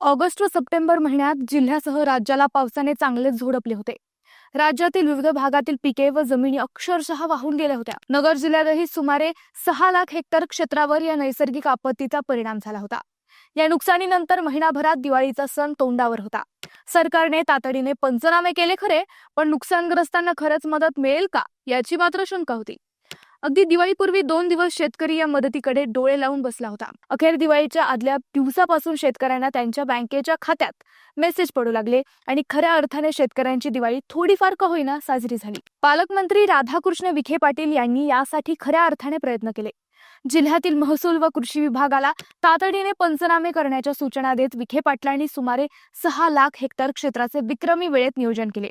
August व September महिन्यात जिल्ह्यासह राज्याला पावसाने चांगलेच झोडपले होते. राज्यातील विविध भागातील पिके व जमिनी अक्षरशः वाहून गेल्या होत्या. नगर जिल्ह्यातही सुमारे सहा लाख हेक्टर क्षेत्रावर या नैसर्गिक आपत्तीचा परिणाम झाला होता. या नुकसानीनंतर महिनाभरात दिवाळीचा सण तोंडावर होता. सरकारने तातडीने पंचनामे केले खरे पण नुकसानग्रस्तांना खरंच मदत मिळेल का? याची मात्र शंका होती. अगदी दिवाळीपूर्वी दोन दिवस शेतकरी या मदतीकडे डोळे लावून बसला होता. अखेर दिवाळीच्या आदल्या दिवसापासून शेतकऱ्यांना त्यांच्या बँकेच्या खात्यात मेसेज पडू लागले आणि खऱ्या अर्थाने शेतकऱ्यांची दिवाळी थोडीफार का होईना साजरी झाली. पालकमंत्री राधाकृष्ण विखे पाटील यांनी यासाठी खऱ्या अर्थाने प्रयत्न केले. जिल्ह्यातील महसूल व कृषी विभागाला तातडीने पंचनामे करण्याच्या सूचना देत विखे पाटलांनी सुमारे सहा लाख हेक्टर क्षेत्राचे विक्रमी वेळेत नियोजन केले.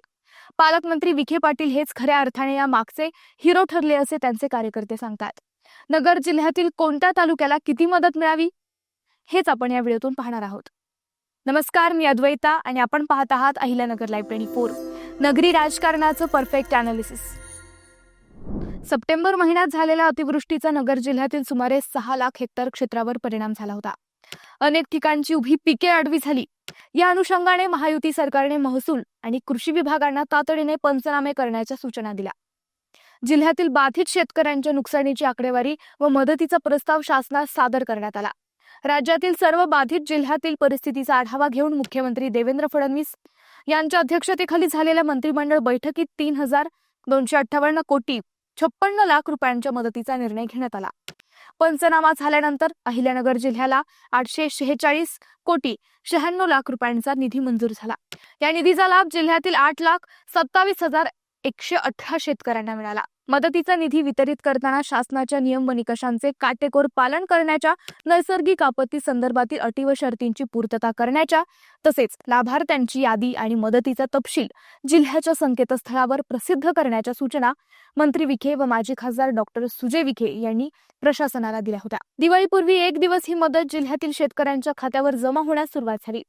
पालकमंत्री विखे पाटील हेच खऱ्या अर्थाने या मागचे हिरो ठरले असे त्यांचे कार्यकर्ते सांगतात. नगर जिल्ह्यातील कोणत्या तालुक्याला किती मदत मिळावी? हेच आपण या व्हिडिओतून पाहणार आहोत. नमस्कार मी अद्वैता आणि आपण पाहत आहात अहिल्यानगर लाईव्ह ट्वेंटी फोर नगरी राजकारणाचं परफेक्ट अनालिसिस सप्टेंबर महिन्यात झालेल्या अतिवृष्टीचा नगर जिल्ह्यातील सुमारे सहा लाख हेक्टर क्षेत्रावर परिणाम झाला होता. अनेक ठिकाणची उभी पिके आडवी झाली. या अनुषंगाने महायुती सरकारने महसूल आणि कृषी विभागांना तातडीने पंचनामे करण्याच्या सूचना दिल्या. जिल्ह्यातील बाधित शेतकऱ्यांच्या नुकसानीची आकडेवारी व मदतीचा प्रस्ताव शासनास सादर करण्यात आला. राज्यातील सर्व बाधित जिल्ह्यातील परिस्थितीचा आढावा घेऊन मुख्यमंत्री देवेंद्र फडणवीस यांच्या अध्यक्षतेखाली झालेल्या मंत्रिमंडळ बैठकीत तीन हजार दोनशे अठ्ठावन्न कोटी छप्पन्न लाख रुपयांच्या मदतीचा निर्णय घेण्यात आला. पंचनामा झाल्यानंतर अहिल्यानगर जिल्ह्याला आठशे शेहेचाळीस कोटी शहाण्णव लाख रुपयांचा निधी मंजूर झाला. या निधीचा लाभ जिल्ह्यातील आठ लाख सत्तावीस हजार एकशे अठरा शेतकऱ्यांना मिळाला. मदतीचा निधी वितरित करताना शासनाच्या नियम व निकषांचे काटेकोर पालन करण्याच्या नैसर्गिक आपत्ती संदर्भातील अटी व शर्तींची पूर्तता करण्याच्या तसेच लाभार्थ्यांची यादी आणि मदतीचा तपशील जिल्ह्याच्या संकेतस्थळावर प्रसिद्ध करण्याच्या सूचना मंत्री विखे व माजी खासदार डॉक्टर सुजय विखे यांनी प्रशासनाला दिल्या होत्या. दिवाळीपूर्वी एक दिवस ही मदत जिल्ह्यातील शेतकऱ्यांच्या खात्यावर जमा होण्यास सुरुवात झाली.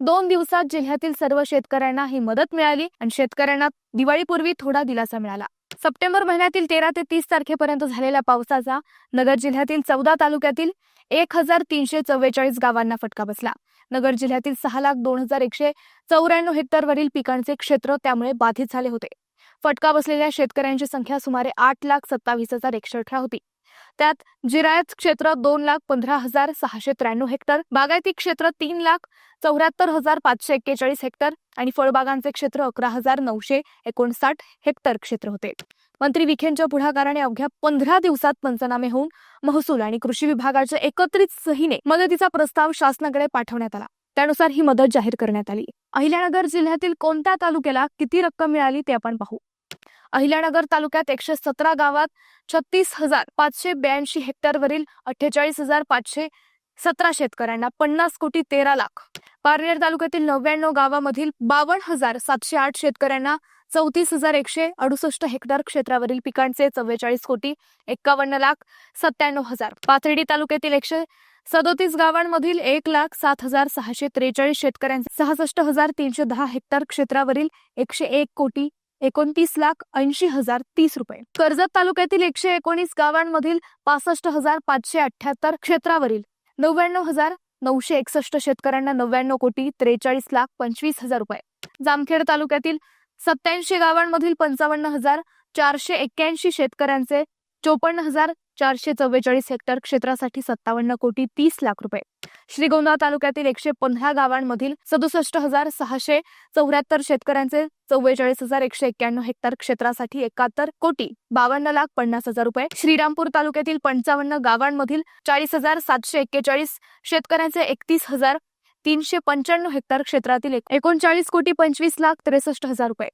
दोन दिवसात जिल्ह्यातील सर्व शेतकऱ्यांना ही मदत मिळाली आणि शेतकऱ्यांना दिवाळीपूर्वी थोडा दिलासा मिळाला. सप्टेंबर महिन्यातील तेरा ते तीस तारखेपर्यंत झालेल्या पावसाचा नगर जिल्ह्यातील चौदा तालुक्यातील एक हजार तीनशे चव्वेचाळीस गावांना फटका बसला. नगर जिल्ह्यातील सहा लाख दोन हजार एकशे चौऱ्याण्णव हेक्टरवरील पिकांचे क्षेत्र त्यामुळे बाधित झाले होते. फटका बसलेल्या शेतकऱ्यांची संख्या सुमारे आठ लाख सत्तावीस हजार एकशे अठरा होती. त्यात जिरायत क्षेत्र दोन लाख पंधरा हजार सहाशे त्र्याण्णव हेक्टर बागायती क्षेत्र तीन लाख चौऱ्याहत्तर हजार पाचशे एक्केचाळीस हेक्टर आणि फळबागांचे क्षेत्र अकरा हजार नऊशे एकोणसाठ हेक्टर क्षेत्र होते. मंत्री विखेंच्या पुढाकाराने अवघ्या पंधरा दिवसात पंचनामे होऊन महसूल आणि कृषी विभागाच्या एकत्रित सहीने मदतीचा प्रस्ताव शासनाकडे पाठवण्यात आला. त्यानुसार ही मदत जाहीर करण्यात आली. अहिल्यानगर जिल्ह्यातील कोणत्या तालुक्याला किती रक्कम मिळाली ते आपण पाहू. अहिल्यानगर तालुक्यात एकशे सतरा गावात छत्तीस हजार पाचशे ब्याऐंशी हेक्टरवरील अठ्ठेचाळीस हजार पाचशे सतरा शेतकऱ्यांना पन्नास कोटी तेरा लाख. पारनेर तालुक्यातील नव्याण्णव गावामधील बावन्न हजार सातशे आठ शेतकऱ्यांना चौतीस हजार एकशे अडुसष्ट हेक्टर क्षेत्रावरील पिकांचे चव्वेचाळीस कोटी एक्कावन्न लाख सत्त्याण्णव हजार. पाथर्डी तालुक्यातील एकशे सदोतीस गावांमधील एक लाख सात हजार सहाशे त्रेचाळीस शेतकऱ्यांचे सहासष्ट हजार तीनशे दहा हेक्टर क्षेत्रावरील एकशे एक कोटी एकोणतीस लाख ऐंशी हजार तीस रुपये. कर्जत तालुक्यातील एकशे एकोणीस गावांमधील पासष्ट हजार पाचशे अठ्याहत्तर क्षेत्रावरील नव्याण्णव हजार नऊशे एकसष्ट शेतकऱ्यांना नव्याण्णव कोटी त्रेचाळीस लाख पंचवीस हजार रुपये. जामखेड तालुक्यातील सत्याऐंशी गावांमधील पंचावन्न हजार चारशे एक्क्याऐंशी शेतकऱ्यांचे चोपन्न हजार चारशे चव्वेचाळीस हेक्टर क्षेत्रासाठी सत्तावन्न कोटी तीस लाख रुपये. श्रीगोंदा तालुक्यातील एकशे पंधरा गावांमधील सदुसष्ट हजार सहाशे चौऱ्याहत्तर शेतकऱ्यांचे चव्वेचाळीस हजार एकशे एक्क्याण्णव हेक्टर क्षेत्रासाठी एकाहत्तर कोटी बावन्न लाख पन्नास हजार रुपये. श्रीरामपूर तालुक्यातील पंचावन्न गावांमधील चाळीस हजार सातशे एक्केचाळीस शेतकऱ्यांचे एकतीस हजार तीनशे पंच्याण्णव हेक्टर क्षेत्रातील एकोणचाळीस कोटी पंचवीस लाख त्रेसष्ट हजार रुपये.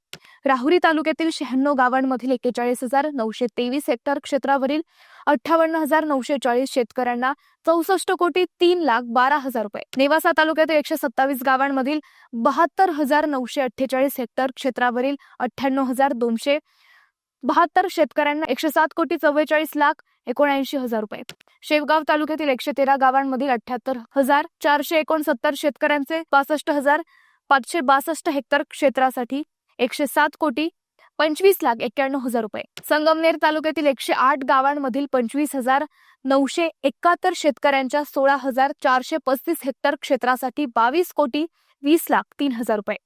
राहुरी तालुक्यातील शहाण्णव गावांमधील एक्केचाळीस हजार नऊशे तेवीस हेक्टर क्षेत्रावरील अठ्ठावन्न हजार नऊशे चाळीस शेतकऱ्यांना चौसष्ट कोटी तीन लाख बारा हजार रुपये. नेवासा तालुक्यातील एकशे सत्तावीस गावांमधील बहात्तर हजार नऊशे अठ्ठेचाळीस हेक्टर क्षेत्रावरील अठ्ठ्याण्णव हजार दोनशे बहात्तर शेतकऱ्यांना एकशे सात कोटी चव्वेचाळीस लाख एकोणऐंशी हजार रुपये. शेवगाव तालुक्यातील एकशे तेरा गावांमधील अठ्याहत्तर हजार चारशे एकोणसत्तर शेतकऱ्यांचे पासष्ट हजार पाचशे बासष्ट हेक्टर क्षेत्रासाठी एकशे सात कोटी पंचवीस लाख एक्क्याण्णव हजार रुपये. संगमनेर तालुक्यातील एकशे आठ गावांमधील पंचवीस हजार नऊशे एकाहत्तर शेतकऱ्यांच्या सोळा हजार चारशे पस्तीस हेक्टर क्षेत्रासाठी बावीस कोटी वीस लाख तीन हजार रुपये.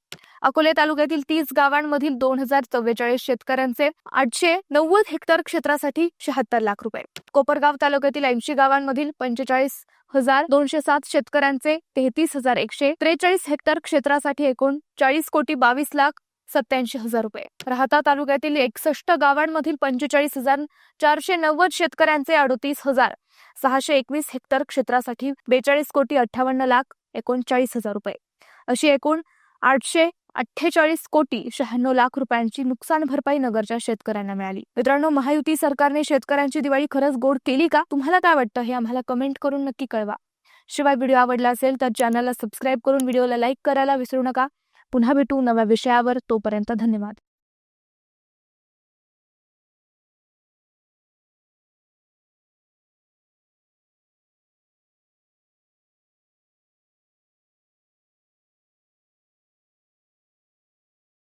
अकोले तालुक्यातील तीस गावांमधील दोन हजार चव्वेचाळीस शेतकऱ्यांचे आठशे नव्वद हेक्टर क्षेत्रासाठी शहात्तर लाख रुपये. कोपरगाव तालुक्यातील ऐंशी गावांमधील पंचेचाळीस हजार दोनशे सात शेतकऱ्यांचे तेहतीस हजार एकशे त्रेचाळीस हेक्टर क्षेत्रासाठी एकूण चाळीस कोटी बावीस लाख सत्याऐंशी हजार रुपये. राहता तालुक्यातील एकसष्ट गावांमधील पंचेचाळीस हजार चारशे नव्वद शेतकऱ्यांचे अडतीस हजार सहाशे एकवीस हेक्टर क्षेत्रासाठी बेचाळीस कोटी अठ्ठावन्न लाख एकोणचाळीस हजार रुपये. अशी एकूण आठशे अठ्ठेचाळीस कोटी शहाण्णव लाख रुपयांची नुकसान भरपाई नगरच्या शेतकऱ्यांना मिळाली. मित्रांनो महायुती सरकारने शेतकऱ्यांची दिवाळी खरंच गोड केली का? तुम्हाला काय वाटतं? हे आम्हाला कमेंट करून नक्की कळवा. शिवाय व्हिडिओ आवडला असेल तर चॅनलला सबस्क्राईब करून व्हिडिओला लाईक करायला विसरू नका. पुन्हा भेटू नव्या विषयावर. तोपर्यंत धन्यवाद.